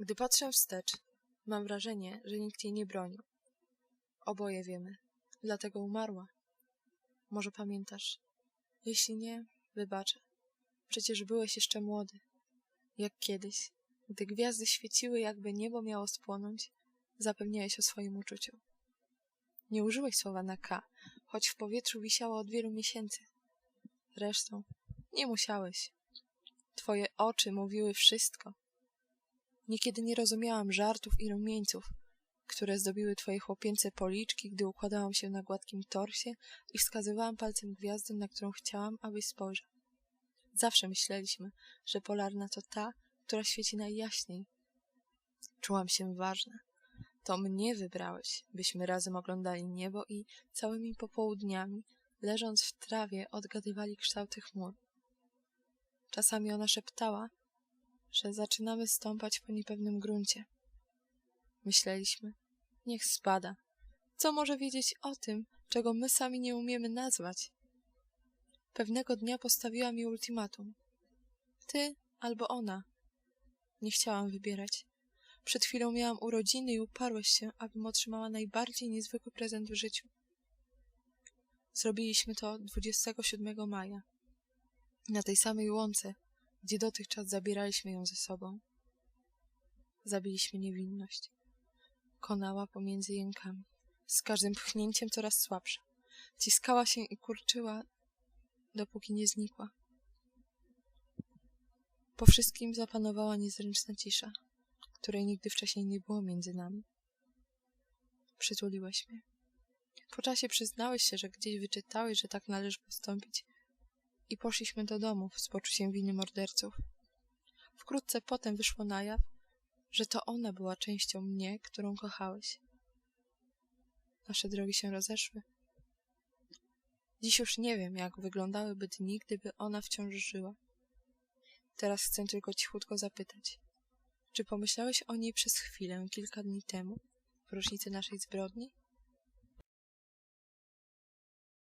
Gdy patrzę wstecz, mam wrażenie, że nikt jej nie bronił. Oboje wiemy, dlatego umarła. Może pamiętasz? Jeśli nie, wybaczę. Przecież byłeś jeszcze młody. Jak kiedyś, gdy gwiazdy świeciły, jakby niebo miało spłonąć, zapewniałeś o swoim uczuciu. Nie użyłeś słowa na K, choć w powietrzu wisiało od wielu miesięcy. Zresztą, nie musiałeś. Twoje oczy mówiły wszystko. Niekiedy nie rozumiałam żartów i rumieńców, które zdobiły twoje chłopięce policzki, gdy układałam się na gładkim torsie i wskazywałam palcem gwiazdę, na którą chciałam, abyś spojrzał. Zawsze myśleliśmy, że polarna to ta, która świeci najjaśniej. Czułam się ważna. To mnie wybrałeś, byśmy razem oglądali niebo i całymi popołudniami, leżąc w trawie, odgadywali kształty chmur. Czasami ona szeptała, że zaczynamy stąpać po niepewnym gruncie. Myśleliśmy, niech spada. Co może wiedzieć o tym, czego my sami nie umiemy nazwać? Pewnego dnia postawiła mi ultimatum. Ty albo ona. Nie chciałam wybierać. Przed chwilą miałam urodziny i uparłeś się, abym otrzymała najbardziej niezwykły prezent w życiu. Zrobiliśmy to 27 maja. Na tej samej łące, gdzie dotychczas zabieraliśmy ją ze sobą. Zabiliśmy niewinność. Konała pomiędzy jękami, z każdym pchnięciem coraz słabsza. Ciskała się i kurczyła, dopóki nie znikła. Po wszystkim zapanowała niezręczna cisza, której nigdy wcześniej nie było między nami. Przytuliłeś mnie. Po czasie przyznałeś się, że gdzieś wyczytałeś, że tak należy postąpić i poszliśmy do domu z poczuciem winy morderców. Wkrótce potem wyszło na jaw, że to ona była częścią mnie, którą kochałeś. Nasze drogi się rozeszły. Dziś już nie wiem, jak wyglądałyby dni, gdyby ona wciąż żyła. Teraz chcę tylko cichutko zapytać. Czy pomyślałeś o niej przez chwilę kilka dni temu, w rocznicę naszej zbrodni?